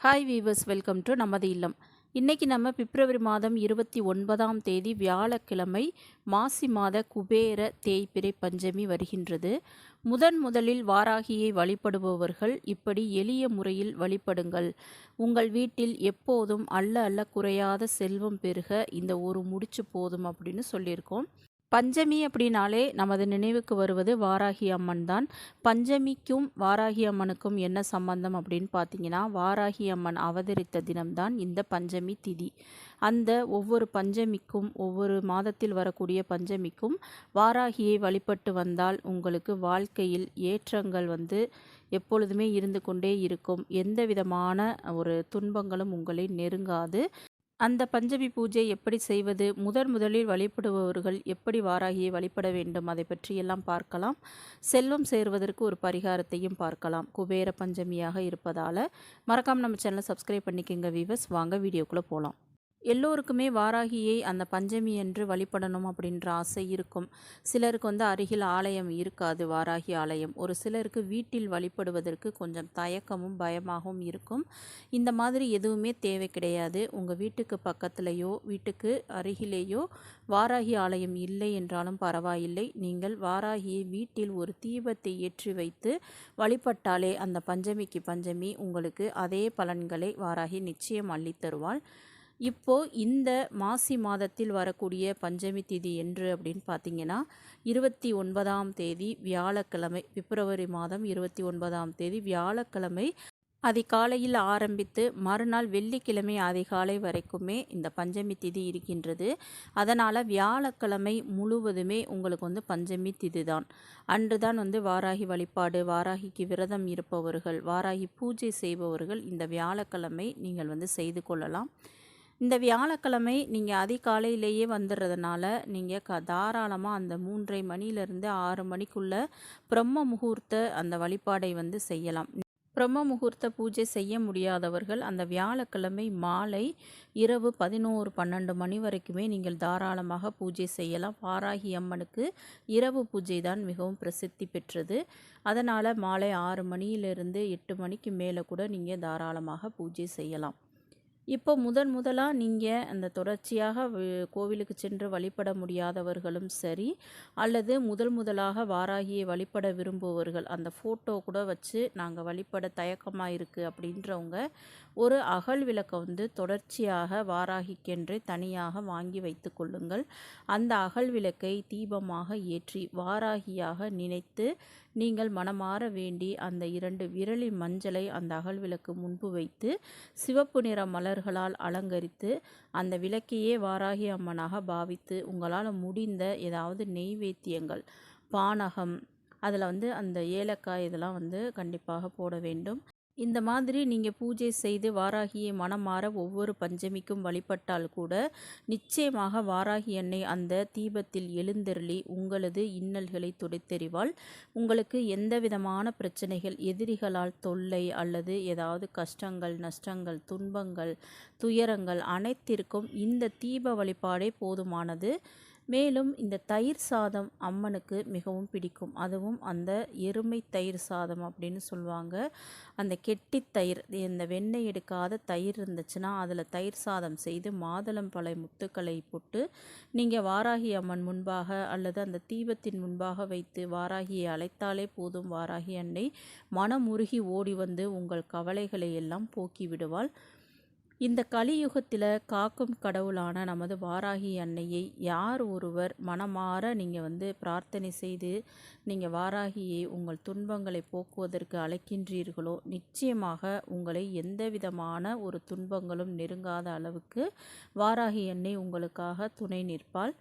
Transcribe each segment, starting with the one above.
Hi viewers welcome to நமது இல்லம் இன்றைக்கி நம்ம பிப்ரவரி மாதம் இருபத்தி ஒன்பதாம் தேதி வியாழக்கிழமை மாசி மாத குபேர தேய்பிரை பஞ்சமி வருகின்றது. முதன் முதலில் வாராகியை வழிபடுபவர்கள் இப்படி எளிய முறையில் வழிபடுங்கள். உங்கள் வீட்டில் எப்போதும் அல்ல அல்ல குறையாத செல்வம் பெருக இந்த ஒரு முடிச்சு போதும் அப்படின்னு சொல்லியிருக்கோம். பஞ்சமி அப்படின்னாலே நமது நினைவுக்கு வருவது வாராகி அம்மன் தான். பஞ்சமிக்கும் வாராகி அம்மனுக்கும் என்ன சம்பந்தம் அப்படின்னு பார்த்தீங்கன்னா வாராகி அம்மன் அவதரித்த தினம்தான் இந்த பஞ்சமி திதி. அந்த ஒவ்வொரு பஞ்சமிக்கும் ஒவ்வொரு மாதத்தில் வரக்கூடிய பஞ்சமிக்கும் வாராகியை வழிபட்டு வந்தால் உங்களுக்கு வாழ்க்கையில் ஏற்றங்கள் வந்து எப்பொழுதுமே இருந்து கொண்டே இருக்கும். எந்த விதமான ஒரு துன்பங்களும் உங்களை நெருங்காது. அந்த பஞ்சமி பூஜை எப்படி செய்வது முதன் முதலில் வழிபடுபவர்கள் எப்படி வாராகியை வழிபட வேண்டும் அதை பற்றியெல்லாம் பார்க்கலாம். செல்வம் சேர்வதற்கு ஒரு பரிகாரத்தையும் பார்க்கலாம். குபேர பஞ்சமியாக இருப்பதால் மறக்காமல் நம்ம சேனலை சப்ஸ்கிரைப் பண்ணிக்கோங்க வீவர்ஸ் வாங்க வீடியோக்குள்ளே போகலாம் எல்லோருக்குமே வாராகியை அந்த பஞ்சமி என்று வழிபடணும் அப்படின்ற ஆசை இருக்கும். சிலருக்கு வந்து அருகில் ஆலயம் இருக்காது வாராகி ஆலயம். ஒரு சிலருக்கு வீட்டில் வழிபடுவதற்கு கொஞ்சம் தயக்கமும் பயமாகவும் இருக்கும். இந்த மாதிரி எதுவுமே தேவை கிடையாது. உங்கள் வீட்டுக்கு பக்கத்துலேயோ வீட்டுக்கு அருகிலேயோ வாராகி ஆலயம் இல்லை என்றாலும் பரவாயில்லை. நீங்கள் வாராகியை வீட்டில் ஒரு தீபத்தை ஏற்றி வைத்து வழிபட்டாலே அந்த பஞ்சமிக்கு பஞ்சமி உங்களுக்கு அதே பலன்களை வாராகி நிச்சயம் அள்ளித்தருவாள் இப்போ இந்த மாசி மாதத்தில் வரக்கூடிய பஞ்சமி திதி என்று அப்படின்னு பார்த்தீங்கன்னா இருபத்தி ஒன்பதாம் தேதி வியாழக்கிழமை பிப்ரவரி மாதம் இருபத்தி ஒன்பதாம் தேதி வியாழக்கிழமை அதிகாலையில் ஆரம்பித்து மறுநாள் வெள்ளிக்கிழமை அதிகாலை வரைக்குமே இந்த பஞ்சமி திதி இருக்கின்றது. அதனால் வியாழக்கிழமை முழுவதுமே உங்களுக்கு வந்து பஞ்சமி திதி தான். அன்று தான் வந்து வாராகி வழிபாடு வாராகிக்கு விரதம் இருப்பவர்கள் வாராகி பூஜை செய்பவர்கள் இந்த வியாழக்கிழமை நீங்கள் வந்து செய்து கொள்ளலாம். இந்த வியாழக்கிழமை நீங்கள் அதிகாலையிலேயே வந்துடுறதுனால நீங்கள் க தாராளமாக அந்த மூன்றரை மணிலேருந்து ஆறு மணிக்குள்ளே பிரம்ம முகூர்த்த அந்த வழிபாடை வந்து செய்யலாம். பிரம்ம முகூர்த்த பூஜை செய்ய முடியாதவர்கள் அந்த வியாழக்கிழமை மாலை இரவு பதினோரு பன்னெண்டு மணி வரைக்குமே நீங்கள் தாராளமாக பூஜை செய்யலாம். பாராகி அம்மனுக்கு இரவு பூஜை தான் மிகவும் பிரசித்தி பெற்றது. அதனால் மாலை ஆறு மணியிலிருந்து எட்டு மணிக்கு மேலே கூட நீங்கள் தாராளமாக பூஜை செய்யலாம். இப்போ முதன் முதலாக நீங்கள் அந்த தொடர்ச்சியாக கோவிலுக்கு சென்று வழிபட முடியாதவர்களும் சரி அல்லது முதல் முதலாக வாராகியை வழிபட விரும்புபவர்கள் அந்த ஃபோட்டோ கூட வச்சு நாங்கள் வழிபட தயக்கமாக இருக்குது அப்படின்றவங்க ஒரு அகல் விளக்கை வந்து தொடர்ச்சியாக வாராகிக்கென்று தனியாக வாங்கி வைத்து கொள்ளுங்கள். அந்த அகல் விளக்கை தீபமாக ஏற்றி வாராகியாக நினைத்து நீங்கள் மனமாற வேண்டி அந்த இரண்டு விரலி மஞ்சளை அந்த அகல் விளக்கு முன்பு வைத்து சிவப்பு நிற மலர் மலர்களால் அலங்கரித்து அந்த விளக்கையே வாராகி அம்மனாக பாவித்து உங்களால் முடிந்த ஏதாவது நெய்வேத்தியங்கள் பானகம் அதில் வந்து அந்த ஏலக்காய் இதெல்லாம் வந்து கண்டிப்பாக போட வேண்டும். இந்த மாதிரி நீங்கள் பூஜை செய்து வாராகியை மனம் மாற ஒவ்வொரு பஞ்சமிக்கும் வழிபட்டால் கூட நிச்சயமாக வாராகி எண்ணெய் அந்த தீபத்தில் எழுந்தருளி உங்களது இன்னல்களை துடைத்தெறிவாள். உங்களுக்கு எந்த விதமான பிரச்சனைகள் எதிரிகளால் தொல்லை அல்லது ஏதாவது கஷ்டங்கள் நஷ்டங்கள் துன்பங்கள் துயரங்கள் அனைத்திற்கும் இந்த தீப வழிபாடே போதுமானது. மேலும் இந்த தயிர் சாதம் அம்மனுக்கு மிகவும் பிடிக்கும். அதுவும் அந்த எருமை தயிர் சாதம் அப்படின்னு சொல்லுவாங்க. அந்த கெட்டி தயிர் இந்த வெண்ணெய் எடுக்காத தயிர் இருந்துச்சுன்னா அதில் தயிர் சாதம் செய்து மாதுளம் பழை முத்துக்களை போட்டு நீங்கள் வாராகி அம்மன் முன்பாக அல்லது அந்த தீபத்தின் முன்பாக வைத்து வாராகியை அழைத்தாலே போதும். வாராகி அன்னை மனமுருகி ஓடி வந்து உங்கள் கவலைகளை எல்லாம் போக்கி விடுவாள். இந்த கலியுகத்தில் காக்கும் கடவுளான நமது வாராகி அன்னையை யார் ஒருவர் மனமாற நீங்கள் வந்து பிரார்த்தனை செய்து நீங்கள் வாராகியை உங்கள் துன்பங்களை போக்குவதற்கு அழைக்கின்றீர்களோ நிச்சயமாக உங்களை எந்த விதமான ஒரு துன்பங்களும் நெருங்காத அளவுக்கு வாராகி அன்னை உங்களுக்காக துணை நிற்பாள்.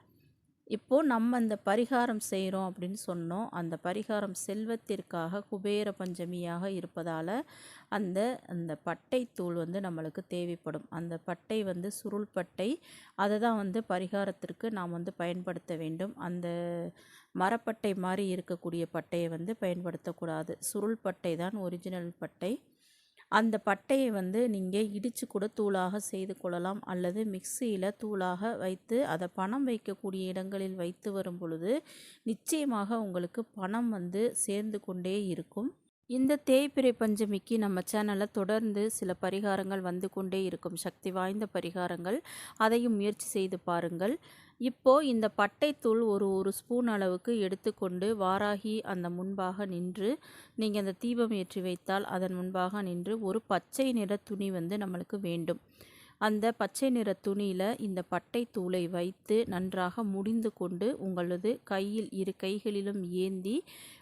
இப்போது நம்ம அந்த பரிகாரம் செய்கிறோம் அப்படின்னு சொன்னோம். அந்த பரிகாரம் செல்வத்திற்காக குபேர பஞ்சமியாக இருப்பதால் அந்த அந்த பட்டைத்தூள் தூள் வந்து நம்மளுக்கு தேவைப்படும். அந்த பட்டை வந்து சுருள் பட்டை. அதை தான் வந்து பரிகாரத்திற்கு நாம் வந்து பயன்படுத்த வேண்டும். அந்த மரப்பட்டை மாதிரி இருக்கக்கூடிய பட்டையை வந்து பயன்படுத்தக்கூடாது. சுருள் பட்டை தான் ஒரிஜினல் பட்டை. அந்த பட்டையை வந்து நீங்கள் இடித்து கூட தூளாக செய்து கொள்ளலாம் அல்லது மிக்சியில் தூளாக வைத்து அதை பணம் வைக்கக்கூடிய இடங்களில் வைத்து வரும் பொழுது நிச்சயமாக உங்களுக்கு பணம் வந்து சேர்ந்து கொண்டே இருக்கும். இந்த தேய்பிறை பஞ்சமிக்கு நம்ம சேனலில் தொடர்ந்து சில பரிகாரங்கள் வந்து கொண்டே இருக்கும். சக்தி வாய்ந்த பரிகாரங்கள். அதையும் முயற்சி செய்து பாருங்கள். இப்போது இந்த பட்டைத்தூள் ஒரு ஒரு ஸ்பூன் அளவுக்கு எடுத்துக்கொண்டு வாராகி அந்த முன்பாக நின்று நீங்கள் அந்த தீபம் ஏற்றி வைத்தால் அதன் முன்பாக நின்று ஒரு பச்சை நிற துணி வந்து நம்மளுக்கு வேண்டும். அந்த பச்சை நிற துணியில் இந்த பட்டை தூளை வைத்து நன்றாக முடிந்து கொண்டு உங்களது கையில் இரு கைகளிலும் ஏந்தி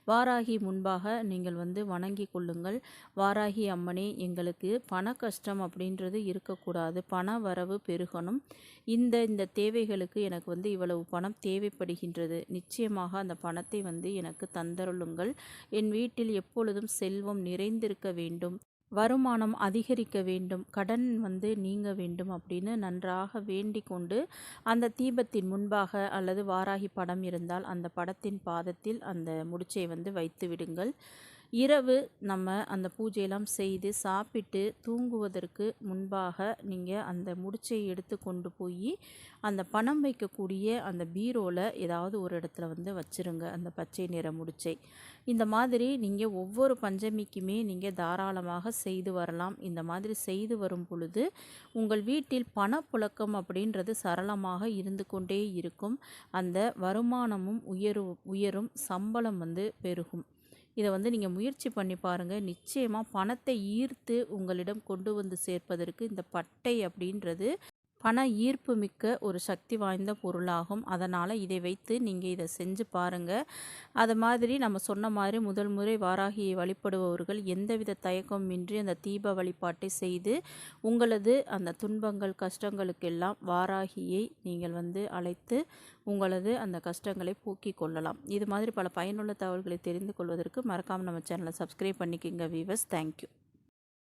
வாராகி முன்பாக நீங்கள் வந்து வணங்கி கொள்ளுங்கள். வாராகி அம்மனே எங்களுக்கு பண கஷ்டம் அப்படின்றது இருக்கக்கூடாது. பண வரவு பெருகணும். இந்த இந்த தேவைகளுக்கு எனக்கு வந்து இவ்வளவு பணம் தேவைப்படுகின்றது. நிச்சயமாக அந்த பணத்தை வந்து எனக்கு தந்தருளுங்கள். என் வீட்டில் எப்பொழுதும் செல்வம் நிறைந்திருக்க வேண்டும். வருமானம் அதிகரிக்க வேண்டும் கடன் வந்து நீங்க வேண்டும் அப்படின்னு நன்றாக வேண்டி கொண்டு அந்த தீபத்தின் முன்பாக அல்லது வாராகி படம் இருந்தால் அந்த படத்தின் பாதத்தில் அந்த முடிச்சை வந்து வைத்து விடுங்கள். இரவு நம்ம அந்த பூஜையெல்லாம் செய்து சாப்பிட்டு தூங்குவதற்கு முன்பாக நீங்கள் அந்த முடிச்சை எடுத்து கொண்டு போய் அந்த பணம் வைக்கக்கூடிய அந்த பீரோவில் ஏதாவது ஒரு இடத்துல வந்து வச்சுருங்க அந்த பச்சை நிற முடிச்சை. இந்த மாதிரி நீங்கள் ஒவ்வொரு பஞ்சமிக்குமே நீங்கள் தாராளமாக செய்து வரலாம். இந்த மாதிரி செய்து வரும் பொழுது உங்கள் வீட்டில் பணப்புழக்கம் அப்படின்றது சரளமாக இருந்து கொண்டே இருக்கும். அந்த வருமானமும் உயரு உயரும் சம்பளம் வந்து பெருகும். இதை வந்து நீங்கள் முயற்சி பண்ணி பாருங்கள் நிச்சயமாக பணத்தை ஈர்த்து உங்களிடம் கொண்டு வந்து சேர்ப்பதற்கு இந்த பட்டை அப்படின்றது பண ஈர்ப்பு மிக்க ஒரு சக்தி வாய்ந்த பொருளாகும். அதனால் இதை வைத்து நீங்கள் இதை செஞ்சு பாருங்கள் அது மாதிரி நம்ம சொன்ன மாதிரி முதல் முறை வாராகியை வழிபடுபவர்கள் எந்தவித தயக்கமின்றி அந்த தீப வழிபாட்டை செய்து உங்களது அந்த துன்பங்கள் கஷ்டங்களுக்கெல்லாம் வாராகியை நீங்கள் வந்து அழைத்து உங்களது அந்த கஷ்டங்களை போக்கி கொள்ளலாம். இது மாதிரி பல பயனுள்ள தகவல்களை தெரிந்து கொள்வதற்கு மறக்காமல் நம்ம சேனலை சப்ஸ்கிரைப் பண்ணிக்கோங்க வீவர்ஸ் தேங்க்யூ